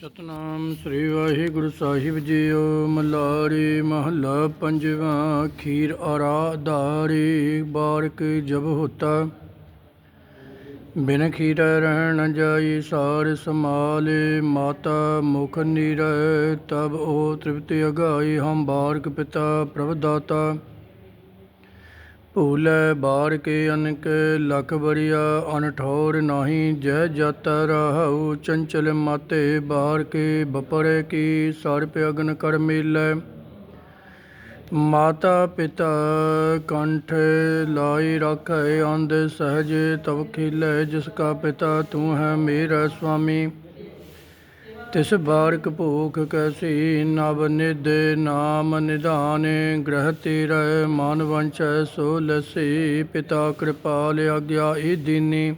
ਸਤਨਾਮ ਸ੍ਰੀ ਵਾਹਿਗੁਰੂ ਸਾਹਿਬ ਜੀਓ, ਮਲਾਰੀ ਮਹੱਲਾ ਪੰਜਵਾਂ ਖੀਰ ਆਰਾਧਾਰੀ, ਬਾਰਕ ਜਬ ਹੋਤਾ। ਬਿਨ ਖੀਰ ਰਹਿਣ ਜਾਈ ਸਾਰ ਸਮਾਲੇ ਮਾਤਾ ਮੁਖ ਨੀਰ, ਤਬ ਉਹ ਤ੍ਰਿਪਤੀ ਅਗਾਈ, ਹਮ ਬਾਰਕ ਪਿਤਾ ਪ੍ਰਭ ਦਾਤਾ ਭੂਲੇ ਬਾਰ ਕੇ ਅਨਕ ਲਖ ਬਰੀਆ ਅਨਠੌਰ ਨਾਹੀ ਜੈ ਜਤ ਰਹਉ, ਚੰਚਲ ਮਾਤੇ ਬਾਰ ਕੇ ਬਪਰੇ ਕੀ ਸਰਪ ਅਗਨ ਕਰ ਮੇਲੇ। ਮਾਤਾ ਪਿਤਾ ਕੰਠ ਲਾਈ ਰੱਖੈ, ਅੰਧ ਸਹਜ ਤਵ ਖਿਲੇ, ਜਿਸ ਕਾ ਪਿਤਾ ਤੂੰ ਹੈ ਮੇਰਾ ਸੁਆਮੀ ਤਿਸ ਬਾਰਕ ਭੂਖ ਕੈਸੀ, ਨਵ ਨਿਦ ਨਾਮ ਨਿਧਾਨ, ਗ੍ਰਹ ਤੀਰੈ, ਮਨ ਵੰਚੈ ਸੋ ਲਸੀ, ਪਿਤਾ ਕਿਰਪਾਲ ਆਗਿਆ ਈ ਦੀਨੀ।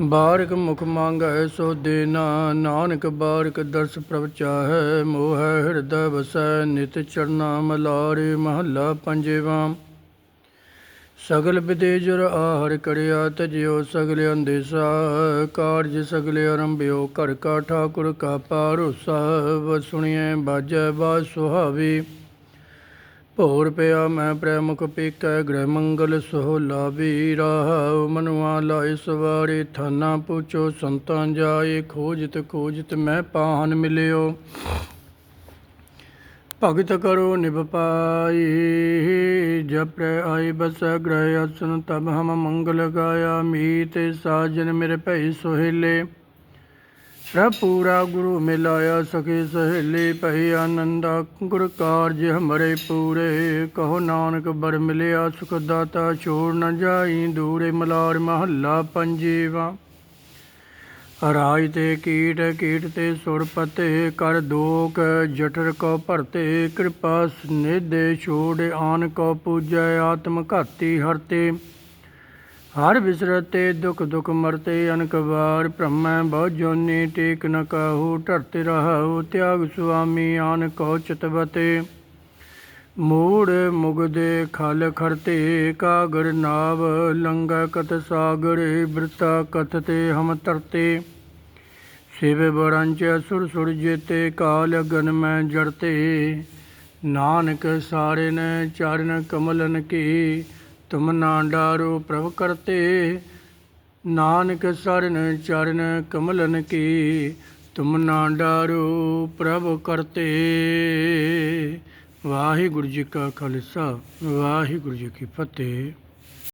ਬਾਰਕ ਮੁਖ ਮੰਗੈ ਸੋ ਦੇਨਾ, ਨਾਨਕ ਬਾਰਕ ਦਰਸ ਪ੍ਰਭ ਚਾਹੈ, ਮੋਹ ਹਿਰਦੈ ਵਸੈ, ਨਿਤ ਚਰਨਾ ਮਲਾਰੇ ਮਹੱਲਾ ਪੰਜਵਾਂ। ਸਗਲ ਵਿਦੇਜਰ ਆਹਰ ਕਰਿਆ ਤਜਿਓ ਸਗਲ ਅੰਦੇਸਾ, ਕਾਰਜ ਸਗਲ ਅਰੰਭਿਓ, ਘਰ ਕਾ ਠਾਕੁਰ ਕਾ ਪਾਰੋਸਾ ਵ ਸੁਣੀਐ, ਬਾਜੈ ਬਾਜ ਸੁਹਾਵੀ। ਭੋਰ ਪਿਆ ਮੈਂ ਪ੍ਰੇਮੁਖ ਪੀਕੈ, ਗ੍ਰਹਿ ਮੰਗਲ ਸੋ ਲਾਭੀ ਰਾਹ ਮਨੁਆ ਲਾਇ ਸਵਾਰੀ, ਥਾਨਾ ਪੁੱਛੋ, ਸੰਤਾਂ ਜਾਏ, ਖੋਜਤ ਖੋਜਤ ਮੈਂ ਪਾਹਨ ਮਿਲਿਓ। ਭਗਤ ਕਰੋ ਨਿਭ ਪਾਈ ਜਪ ਆਈ ਬਸ ਗ੍ਰਹਿ ਅਸਨ, ਤਬ ਹਮ ਮੰਗਲ ਗਾਇਆ, ਮੀਤ ਸਾਜਨ ਮੇਰੇ ਭਈ ਸੁਹੇਲੇ। ਪ੍ਰਭ ਪੂਰਾ ਗੁਰੂ ਮਿਲਾਇਆ ਸਖੇ ਸਹੇਲੇ, ਭਈ ਆਨੰਦਾ ਗੁਰ ਕਾਰਜ ਹਮਰੇ ਪੂਰੇ। ਕਹੋ ਨਾਨਕ ਬਰ ਮਿਲਿਆ ਸੁਖ ਦਾਤਾ, ਛੋੜ ਨ ਜਾਈ ਦੂਰੇ ਮਲਾਰ ਮਹੱਲਾ ਪੰਜੀਵਾ। ਰਾਜ ਤੇ ਕੀਟ ਕੀਟ ਤੇ ਸੁਰਪਤੇ ਕਰ ਦੋਕ, ਜਠਰ ਕੋ ਭਰਤੇ ਕਿਰਪਾ ਨਿਦੇ ਛੋੜ, ਆਨ ਕੋ ਪੂਜੈ ਆਤਮ ਘਾਤੀ ਹਰਤੇ। ਹਰ ਵਿਸਰਤੇ ਦੁਖ ਦੁਖ ਮਰਤੇ, ਅਨਕ ਵਾਰ ਬ੍ਰਹਮੈ ਬਹੁ ਜੋਨੀ, ਟੇਕ ਨ ਕਾਹੂ, ਧਰਤੇ ਰਹਉ, ਤਿਆਗ ਸੁਆਮੀ, ਆਨ ਕੋ ਚਤਵਤੇ ਮੂੜ ਮੁਗਦੇ ਖਲ ਖਰਤੇ, ਕਾਗਰ ਨਾਵ, ਲੰਗਾ ਕਤ ਸਾਗਰ, ਬ੍ਰਤਾ ਕਥ ਤੇ ਹਮ ਤਰਤੇ ਸਿਵ 'ਚ ਸੁਰ ਸੁਰ ਜੇਤੇ ਕਾਲ ਅਗਨ ਮੈਂ ਜੜਤੇ। ਨਾਨਕ ਸਾਰੇ ਨੇ ਚਰਨ ਕਮਲਨ ਕੀ, ਤੁਮ ਨਾ ਡਾਰੋ ਪ੍ਰਭ ਕਰਤੇ। ਨਾਨਕ ਸਰਨ ਚਰਨ ਕਮਲਨ ਕੀ, ਤੁਮ ਨਾ ਡਾਰੋ ਪ੍ਰਭ ਕਰਤੇ। ਵਾਹਿਗੁਰੂ ਜੀ ਕਾ ਖਾਲਸਾ, ਵਾਹਿਗੁਰੂ ਜੀ ਕੀ ਫਤਿਹ।